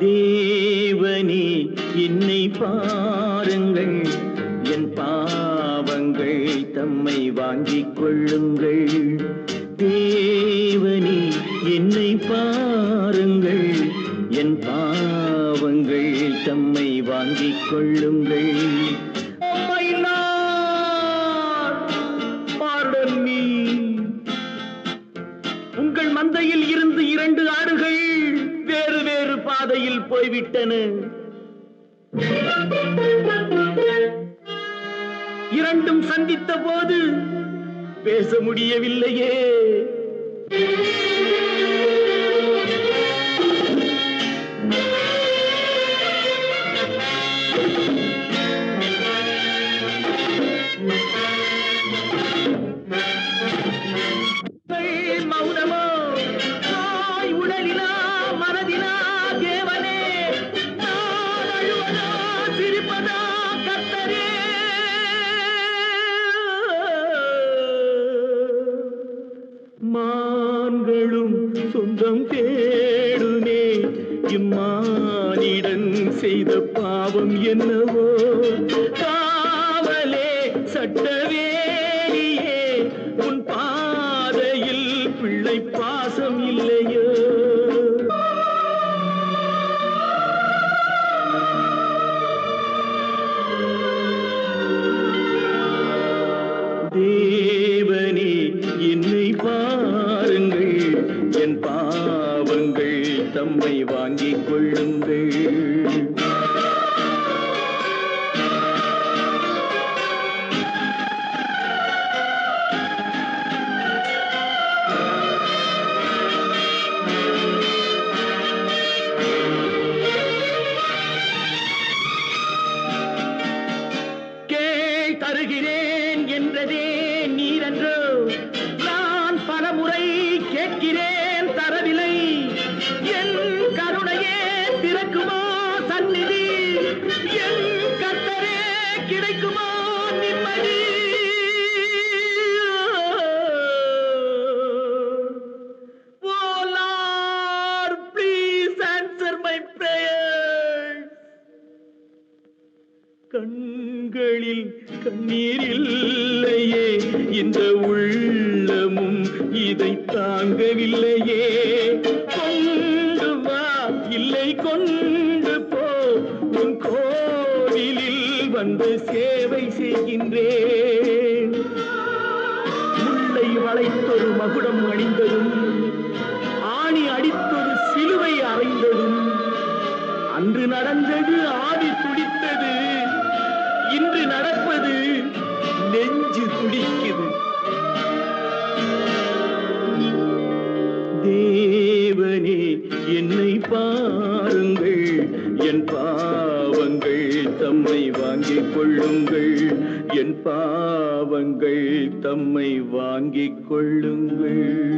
தேவனே என்னை பாருங்கள். என் பாவங்கள் தம்மை வாங்கிக் கொள்ளுங்கள். தேவனே என்னை பாருங்கள். என் பாவங்கள் தம்மை வாங்கிக் கொள்ளுங்கள். பாதையில் போய்விட்டன. இரண்டும் சந்தித்த போது பேச முடியவில்லையே. சொந்தம் தேடுமே இம்மானிடன் செய்த பாவம் என்னவோ? காவலே சட்ட பாவங்கள் தம்மை வாங்கிக் கொள்ளுங்கள். தருகிறேன் என்றதே நீரன்றோ கண்களில் கண்ணீர் இல்லையே இந்த உள்ளமும் இதை தாங்கவில்லையே. கொண்டு வா இல்லை கொண்டு போ. உன் கோவிலில் வந்து சேவை செய்கின்றேன். முல்லை வளைத்தொரு மகுடம் அணிந்ததும் இன்று நடப்பது நெஞ்சு துடிக்குது. தேவனே என்னை பாருங்கள். என் பாவங்கள் தம்மை வாங்கிக் கொள்ளுங்கள். என் பாவங்கள் தம்மை வாங்கிக் கொள்ளுங்கள்.